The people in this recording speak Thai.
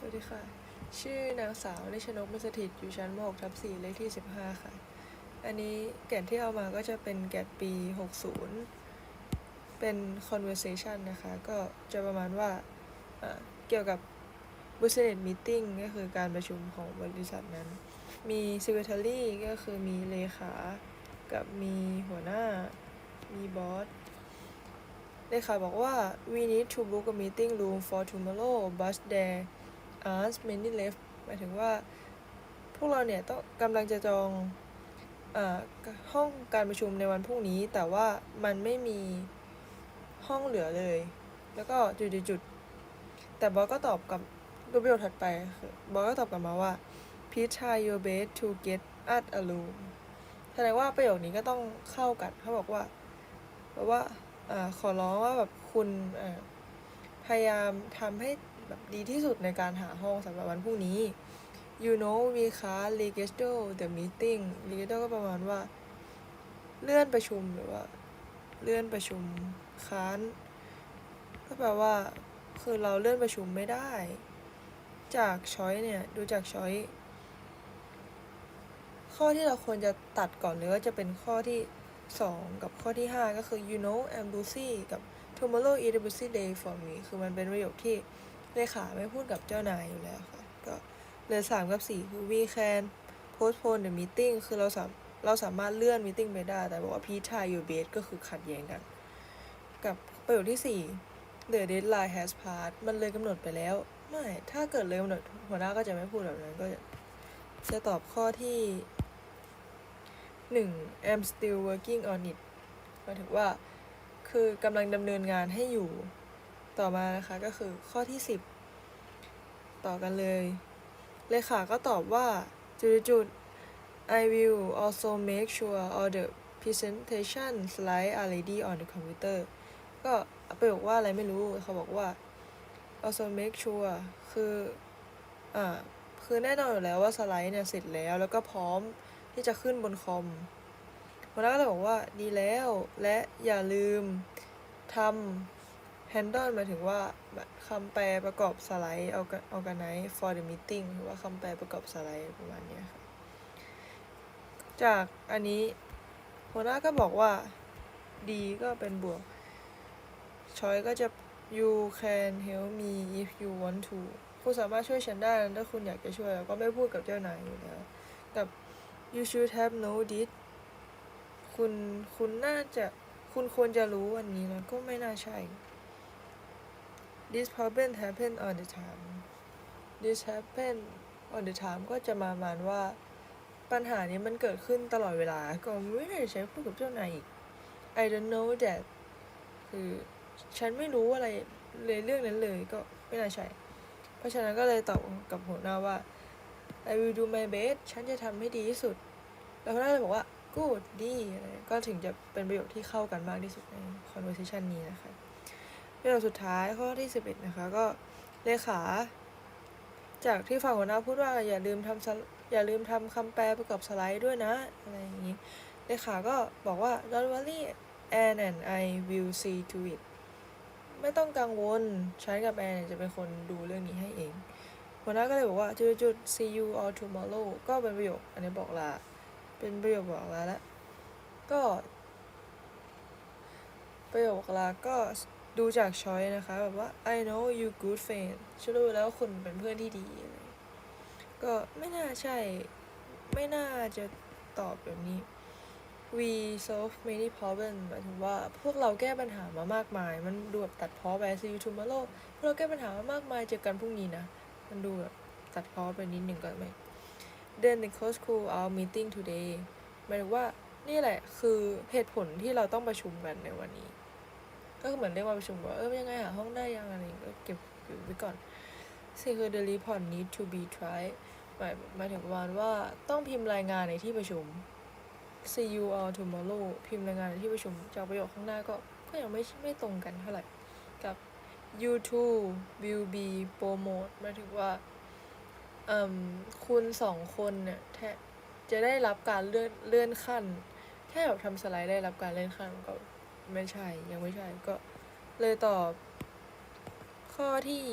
สวัสดีค่ะ ชื่อนางสาวนิชนกมสถิตอยู่ชั้นม .6 ทับ4เลขที่ 15 ค่ะ อันนี้แกนที่เอามาก็จะเป็นแกนปี 60 เป็น conversation นะคะ ก็จะประมาณว่าเอ่อเกี่ยวกับ business meeting ก็คือการประชุมของบริษัทนั้น มี secretary ก็คือมีเลขา กับมีหัวหน้า มีบอสเลขาบอกว่า we need to book a meeting room for tomorrow but there aren't many left หมายถึงว่า พวกเราเนี่ยต้องกำลังจะจองอห้องการประชุมในวันพรุ่งนี้ แต่ว่ามันไม่มีห้องเหลือเลย แล้วก็จุดๆๆแต่บอสก็ตอบกับรูปประโยคถัดไปบอสก็ตอบกลับมาว่า please try your best to get us a room แสดงว่าประโยคนี้ก็ต้องเข้ากันเขาบอกว่าแบบว่าอาขอร้องว่าแบบคุณพยายามทำให้ แบบดีที่สุดในการหาห้องสำหรับวันพรุ่งนี้ you know we can't reschedule the meeting reschedule ก็ประมาณว่า เลื่อนประชุมหรือว่า เลื่อนประชุมค้านก็แปลว่า คือเราเลื่อนประชุมไม่ได้ จากช้อยเนี่ย ดูจากช้อยข้อที่เราควรจะตัดก่อนเลยก็จะเป็นข้อที่ 2 กับข้อที่ 5 ก็คือ you know I'm busy กับ tomorrow is a busy day for me คือมันเป็นประโยคที่ เลขาไม่พูดกับเจ้านายอยู่แล้วค่ะ ก็เหลือ3กับ4คือ we can postpone the meeting คือเราสามเราสามารถเลื่อน meeting ไปได้ แต่บอกว่า please try your best ก็คือขัดแย้งกัน กับประโยคที่ 4 the deadline has passed มันเลยกำหนดไปแล้ว ไม่ ถ้าเกิดเลยกำหนดหัวหน้าก็จะไม่พูดแบบนั้นก็จะจะตอบข้อที่ 1 I'm still working on it หมายถึงว่าคือกำลังดำเนินงานให้อยู่ ต่อมานะคะก็คือข้อที่ 10 ต่อกันเลย เลขาก็ตอบว่าจุดๆ I will also make sure all the presentation slide are ready on the computer ก็ไประโยคว่าอะไรไม่รู้เขาบอกว่า also make sure คืออ่าคือแน่นอนอยู่แล้วว่าสไลด์เนี่ยเสร็จแล้วแล้วก็พร้อมที่จะขึ้นบนคอมหัวหน้าก็เลยบอกว่าดีแล้วและอย่าลืมทำ handle หมายถึงว่าคำแปลประกอบสไลด์ organize for the meeting หรือว่าคำแปลประกอบสไลด์ประมาณนี้ค่ะ จากอันนี้หัวหน้าก็บอกว่าดีก็เป็นบวกชอยก็จะ you can help me if you want to คุณสามารถช่วยฉันได้ถ้าคุณอยากจะช่วยแล้วก็ไม่พูดกับเจ้านายอยู่แล้วกับ you should have know this คุณ คุณน่าจะ คุณควรจะรู้วันนี้นะก็ไม่น่าใช่ this problem happen on the time this happen on the time ก็จะมามาณว่าปัญหานี้มันเกิดขึ้นตลอดเวลา ก็ไม่ได้ใช้พูดกับเจ้านายอีก I don't know that คือฉันไม่รู้อะไรเลยเรื่องนั้นเลยก็ไม่น่าใช่ เพราะฉะนั้นก็เลยตอบกับหัวหน้าว่า I will do my best ฉันจะทำให้ดีที่สุด แล้วหัวหน้าเลยบอกว่า good ดีอะไรก็ถึงจะเป็นประโยคที่เข้ากันมากที่สุดใน conversation นี้นะคะ ประโยคสุดท้ายข้อที่11นะคะก็เลขา จากที่ฝั่งหัวหน้าพูดว่าอย่าลืมทำอย่าลืมทำคำแปลประกอบสไลด์ด้วยนะ อะไรอย่างนี้ เลขาก็บอกว่า don't worry Anne and I will see to it ไม่ต้องกังวลฉันกับแอนเนี่ยจะเป็นคนดูเรื่องนี้ให้เอง หัวหน้าก็เลยบอกว่าจุดจุด see you all tomorrow ก็เป็นประโยค อันนี้บอกลา เป็นประโยคบอกลาแล้ว ก็ ประโยคลาก็ ดูจากช้อยนะคะ แบบว่า I know you good friend ฉันรู้แล้วคุณเป็นเพื่อนที่ดี ก็ไม่น่าใช่ ไม่น่าจะตอบแบบนี้ we solve many problems หมายถึงว่าพวกเราแก้ปัญหามามากมาย มันดูแบบตัดพ้อไป see you tomorrow พวกเราแก้ปัญหามามากมายเจอกันพรุ่งนี้นะ มันดูแบบตัดพ้อไปนิดหนึ่งก่อนไหม then the coach school our meeting today หมายถึงว่านี่แหละคือเหตุผลที่เราต้องประชุมกันในวันนี้ ก็คือเหมือนเรียกว่าประชุมว่าเออยังไงหาห้องได้ยังอะไรก็เก็บเก็บไว้ก่อนสิ่งคือ the report need to be tried หมายหมายถึงประมาณว่าต้องพิมพ์รายงานในที่ประชุม see you all tomorrow พิมพ์รายงานในที่ประชุม จากประโยคข้างหน้าก็ก็ยังไม่ไม่ตรงกันเท่าไหร่กับ you two will be promote หมายถึงว่าอ่มคุณสองคนเนี่ยแทจะได้รับการเลื่อนเลื่อนขั้น แค่แบบทำสไลด์ได้รับการเลื่อนขั้นก็ ไม่ใช่ยังไม่ใช่ก็เลยตอบข้อที่